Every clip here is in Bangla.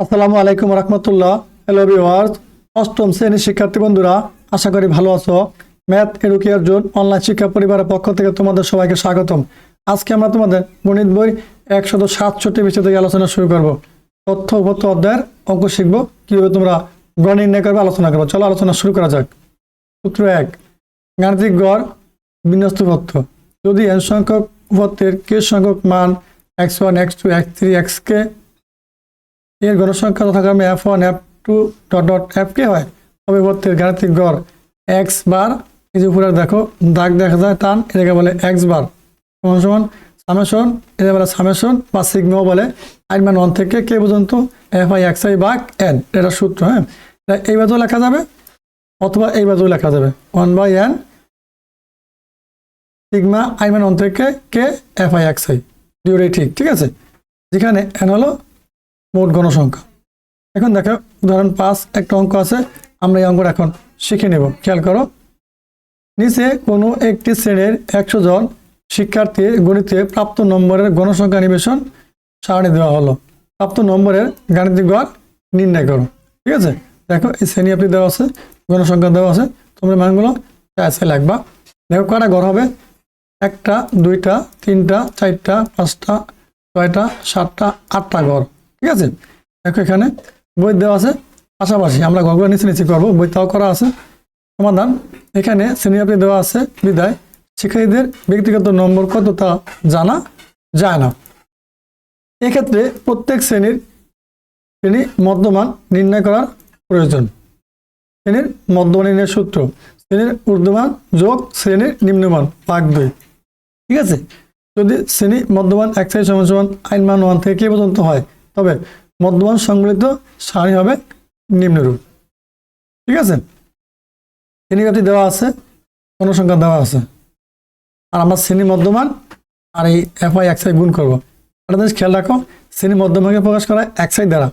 আসসালামু আলাইকুম রহমতুল্লাহ। হ্যালো ভিওয়ার্স অষ্টম শ্রেণির শিক্ষার্থী বন্ধুরা, আশা করি ভালো আছো। ম্যাথ এডুকেয়ার জোন অনলাইন শিক্ষা পরিবারের পক্ষ থেকে তোমাদের সবাইকে স্বাগতম। আজকে আমরা তোমাদের গণিত বই একশত সাতষট্টি বিষয় থেকে আলোচনা শুরু করব। তথ্য উপত্য অধ্যায়ের অঙ্ক শিখব, কীভাবে তোমরা গণিত নির্ণয় করবে আলোচনা করব। চলো আলোচনা শুরু করা যাক। সূত্র এক, গাণিতিক গড় বিন্যস্ত তথ্য যদি এন সংখ্যক উপত্যের কে সংখ্যক মান X one X two X three X K এর গণসংখ্যা যথাক্রমে F one F two dot dot F K হয়। তবে বর্তের গাণিতিক গড় এক্স বার এই যে উপরে দেখো, দাগ দেখা যায়, টান, এটাকে বলে এক্স বার সমান সমান সামেশন এটা বলে সামেশন বা সিগমাও বলে। আইন মান ওয়ান থেকে কে পর্যন্ত এফ আই এক্স আই বাক এন এটা সূত্র হ্যাঁ? এই বাজেও লেখা যাবে, অথবা এই বাজেও লেখা যাবে। One by N sigma I মান ওয়ান থেকে K F I X I দুটোই ঠিক ঠিক আছে? যেখানে এন হলো মোট গণসংখ্যা। এখন দেখো, উদাহরণ পাঁচ, একটা অঙ্ক আছে, আমরা এই অঙ্কটা এখন শিখে নেব। খেয়াল করো, নিচে কোনো একটি শ্রেণির একশো জন শিক্ষার্থীর গণিতে প্রাপ্ত নম্বরের গণসংখ্যা নিবেশন সারণী দেওয়া হলো। প্রাপ্ত নম্বরের গাণিতিক গড় নির্ণয় করো। ঠিক আছে? দেখো, এই শ্রেণি আপনি দেওয়া আছে, গণসংখ্যা দেওয়া আছে, তোমরা মানগুলো চাইছে লাগবা। দেখো, কটা গড় হবে? একটা, দুইটা, তিনটা, চারটা, পাঁচটা, ছয়টা, সাতটা, আটটা গড়। ঠিক আছে? দেখো এখানে বই দেওয়া আছে। পাশাপাশি আমরা গগুলো নিচে নিচে করব। বই তাও করা আছে। সমাধান। এখানে শ্রেণীআপনি দেওয়া আছে, বিদায়। শিক্ষার্থীদের ব্যক্তিগত নম্বর কত তা জানা যায় না। এক্ষেত্রে প্রত্যেক শ্রেণির শ্রেণি মধ্যমান নির্ণয় করার প্রয়োজন। শ্রেণির মধ্যমান নির্ণয়ের সূত্র। শ্রেণির ঊর্ধ্বমান যোগ শ্রেণির নিম্নমান, ভাগ দুই। ঠিক আছে? যদি শ্রেণি মধ্যমান এক সাইজ সমান সমান আইন মান ওয়ান থেকে কে পর্যন্ত হয়? তবে মধ্যমান সংবলিত সারণী হবে নিম্নরূপ। ঠিক আছে? শ্রেণীব্যাপ্তি দেওয়া আছে গণসংখ্যা দেওয়া আছে। আর আমরা শ্রেণি মধ্যমান আর এই এফ আই একসাই গুণ করব। একটা জিনিস খেয়াল রাখো, শ্রেণি মধ্যমাকে প্রকাশ করা হয় একসাই দ্বারা,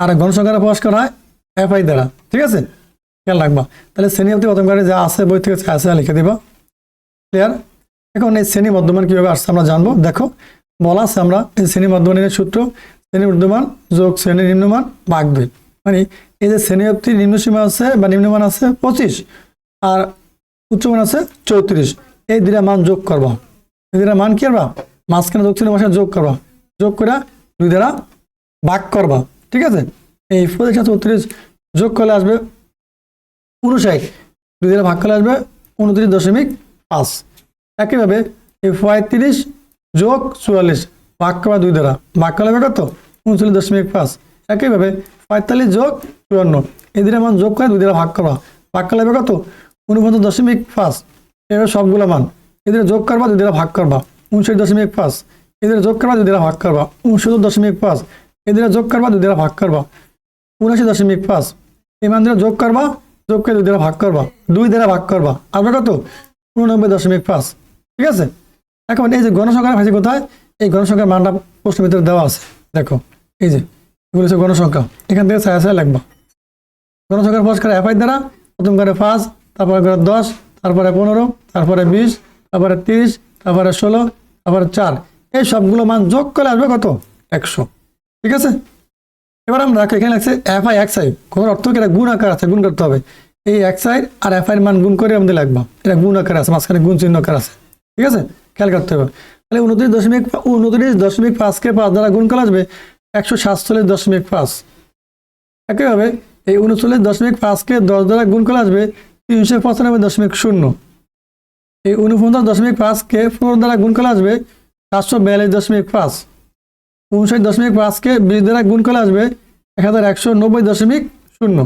আর গণসংখ্যাটা প্রকাশ করা হয় এফ আই দ্বারা। ঠিক আছে? খেয়াল রাখবা। তাহলে শ্রেণি শ্রেণীব্যাপ্তি প্রথমকারে যা আছে, বই থেকে আছে লিখে দিবা। ক্লিয়ার এখন এই শ্রেণি মধ্যমান কীভাবে আসছে আমরা জানব। দেখো, বলা আছে আমরা এই শ্রেণি মধ্যমানের সূত্র শ্রেণি ঊর্ধ্বমান, যোগ শ্রেণি নিম্নমান, ভাগ দুই। মানে এই যে শ্রেণি অব্দি নিম্নসীমা আছে বা নিম্নমান আছে পঁচিশ, আর উচ্চমান আছে চৌত্রিশ। এই দুটা মান যোগ করবা। এই দুটা মান কি করবা? মাঝখানে যোগ শ্রেণি মাসে যোগ করবা। যোগ করে দুই দ্বারা ভাগ করবা। ঠিক আছে? এই পঁচিশ আর চৌত্রিশ যোগ করলে আসবে উনষাট দুই দ্বারা ভাগ করলে আসবে উনত্রিশ দশমিক পাঁচ। একইভাবে এই পঁয়ত্রিশ যোগ চুয়াল্লিশ ভাগ করা দুই দ্বারা। ভাগ করা হবে কত? উনচল্লিশ দশমিক পাঁচ। একইভাবে পঁয়তাল্লিশ যোগ চুয়ান্ন। এই দুটা মান যোগ করে দুই দ্বারা ভাগ করা। ভাগ করা হবে কত? উনপঞ্চাশ দশমিক পাঁচ। এভাবে সবগুলো মান। এদের যোগ করবা, দুই দ্বারা ভাগ করবা। উনষাট দশমিক পাঁচ। এদের যোগ করবা, দুই দ্বারা ভাগ করবা। উনসত্তর দশমিক পাঁচ। এদের যোগ করবা, দুই দ্বারা ভাগ করবা। উনআশি দশমিক পাঁচ। এই মান দ্বারা যোগ করবা, যোগ করে দুই দ্বারা ভাগ করবা। দুই দ্বারা ভাগ করবা। আসবে কত? উননব্বই দশমিক পাঁচ। ঠিক আছে? এখন এই যে গণসংখ্যার ভাষা কোথায়? এই গণসংখ্যার মানটা প্রশ্নের ভিতরে দেওয়া আছে। দেখো, এই যে, এগুলো হচ্ছে গণসংখ্যা। এখান থেকে ছায়া ছায়া লাগবা গণসংখ্যার পুরস্কার এফআই দ্বারা, প্রথম করে পাঁচ, তারপরে করে দশ, তারপরে পনেরো, তারপরে বিশ, তারপরে তিরিশ, তারপরে ষোলো, তারপরে চার। এই সবগুলো মান যোগ করে আসবে কত? একশো। ঠিক আছে? এবার আমরা এখানে লাগছে এফ আই এক্স আই কোনো অর্থ এটা গুণ আকার আছে, গুণ করতে হবে। এই এক্স আই আর এফ আই মান গুণ করে আমাদের লাগবা এটা গুণ আকার আছে, মাঝখানে গুণ চিহ্ন আকার আছে। ঠিক আছে? খেয়াল করতে হবে। তাহলে উনত্রিশ দশমিক উনত্রিশ দশমিক পাঁচকে পাঁচ দ্বারা গুণ করা আসবে একশো সাতচল্লিশ দশমিক পাঁচ। একইভাবে এই উনচল্লিশ দশমিক পাঁচকে দশ দ্বারা গুণ করে আসবে তিনশো পঁচানব্বই দশমিক শূন্য। এই উনপঞ্চাশ দশমিক পাঁচকে পনেরো দ্বারা গুণ করে আসবে সাতশো বিয়াল্লিশ দশমিক পাঁচ। উনষাট দশমিক পাঁচকে বিশ দ্বারা গুণ করে আসবে এক হাজার একশো নব্বই দশমিক শূন্য।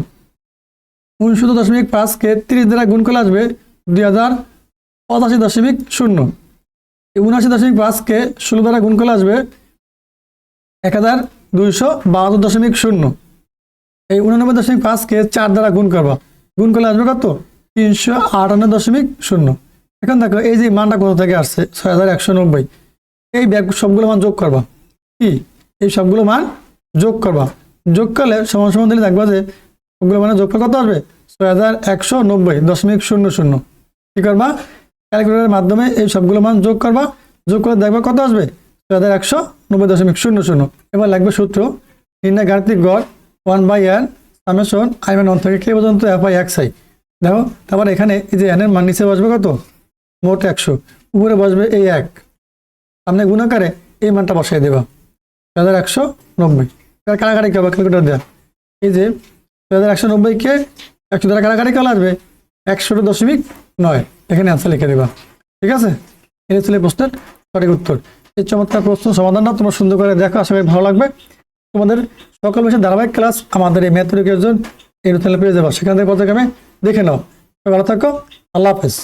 উনসত্তর দশমিক পাঁচকে তিরিশ দ্বারা গুণ করে আসবে দুই হাজার পঁচাশি দশমিক শূন্য। উনআশি দশমিক পাঁচকে ষোলো দ্বারা গুণ করে আসবে এক হাজার দুইশো বাহাত্তর দশমিক শূন্য। এই উনানব্বই দশমিক পাঁচকে চার দ্বারা গুণ করবা। গুণ করলে আসবে কত? তিনশো আটান্ন দশমিক শূন্য। এখন দেখো, এই যে মানটা কোথা থেকে আসছে? ছয় হাজার একশো নব্বই। এই ব্যাগ সবগুলো মান যোগ করবা। কি? এই সবগুলো মান যোগ করবা। যোগ করলে সমান সমান দিলে দেখবা যে সবগুলো মানে যোগ করলে কত আসবে? ছয় হাজার একশো নব্বই দশমিক শূন্য শূন্য। কী করবা? ক্যালকুলেটারের মাধ্যমে এই সবগুলো মান যোগ করবা। যোগ করে দেখবা কত আসবে? ছয় হাজার একশো নব্বই দশমিক শূন্য শূন্য। এবার লাগবে সূত্র। নির্ণয় গাণিতিক গড় one by N summation I মান ওয়ান থেকে কে পর্যন্ত এফ আই এক্স আই দেখো, তারপর এখানে এই যে এনের মান নিচে বসবে কত? মোট একশো। উপরে বসবে এই এক। সামনে গুণাকারে এই মানটা বসাই দেবা। ছয় হাজার একশো নব্বই। কারাকারি কী হবে? ক্যালকুলেটার দেওয়া এই যে ছয় হাজার একশো নব্বইকে একশো দ্বারা কারাকারি কেমন আসবে? একশো দশমিক নয়, এখানে অ্যান্সার লিখে দেবা। ঠিক আছে? এটা ছিল প্রশ্নের সঠিক উত্তর। এই চমৎকার প্রশ্ন সমাধানটা তোমরা সুন্দর করে দেখো, আশা করি ভালো লাগবে। তোমাদের সকল বিষয়ে ধারাবাহিক ক্লাস আমাদের এই ম্যাথরিকের জন্য এই চ্যানেলে পেয়ে যাব সেখান থেকে পর্যায়ক্রমে দেখে নাও। ভালো থাকো, আল্লাহ হাফেজ।